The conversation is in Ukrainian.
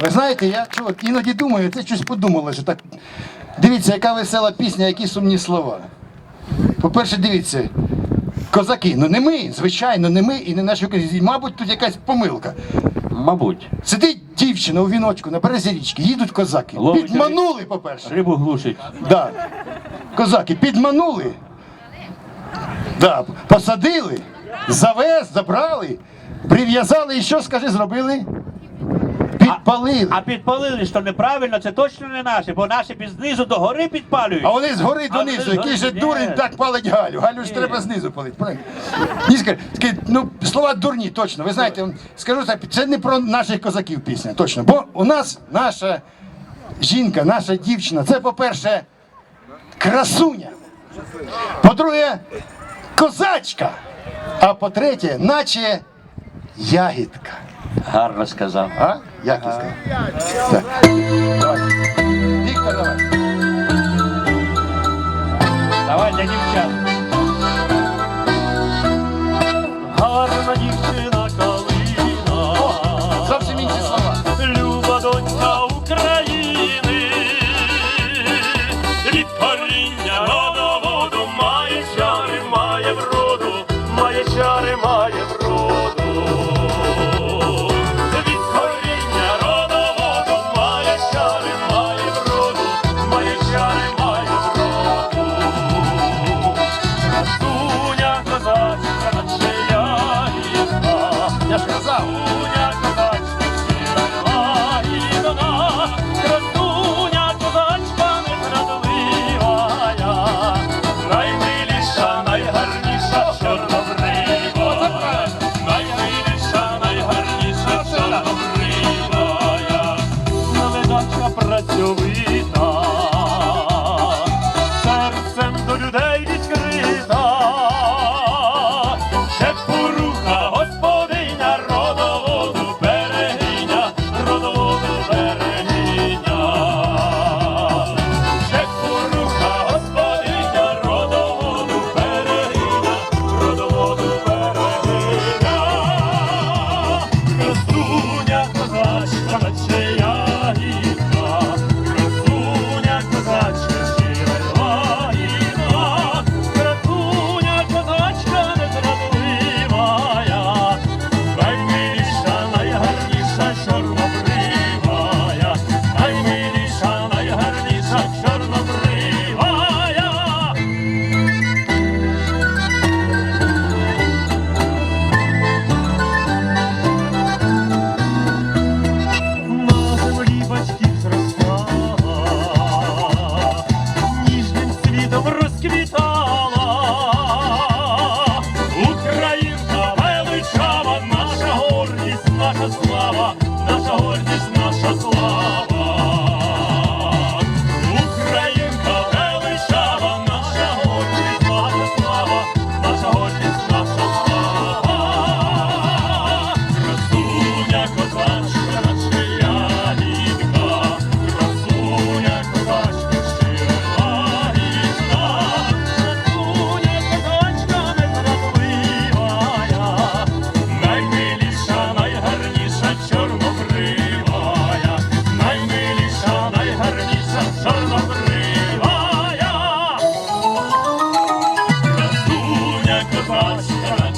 Ви знаєте, я чого, іноді думаю, це щось подумало, що так. Дивіться, яка весела пісня, які сумні слова. По-перше, дивіться, козаки, ну не ми, звичайно, не ми і не наші українці. Мабуть, тут якась помилка. Мабуть, Сидить дівчина у віночку на березі річки, їдуть козаки. Ловить Підманули, по-перше. рибу глушить. Да. Козаки підманули. Да. Посадили, завез, забрали, прив'язали і що, скажи, зробили? Підпалили. А підпалили, що неправильно, це точно не наші, бо наші під знизу до гори підпалюють. А вони згори А вони донизу, який же дурень так палить Галю. Галю ж треба знизу палити. скажи, ну, слова дурні, точно. Ви знаєте, скажу так, це не про наших козаків пісня, точно. Бо у нас наша жінка, наша дівчина, це, по-перше, красуня. По-друге, козачка. А по-третє, наче ягідка. Гарно сказав. А? Як я сказав? Так. Давай. Віктор, давай. Давай для дівчат. навидачка much.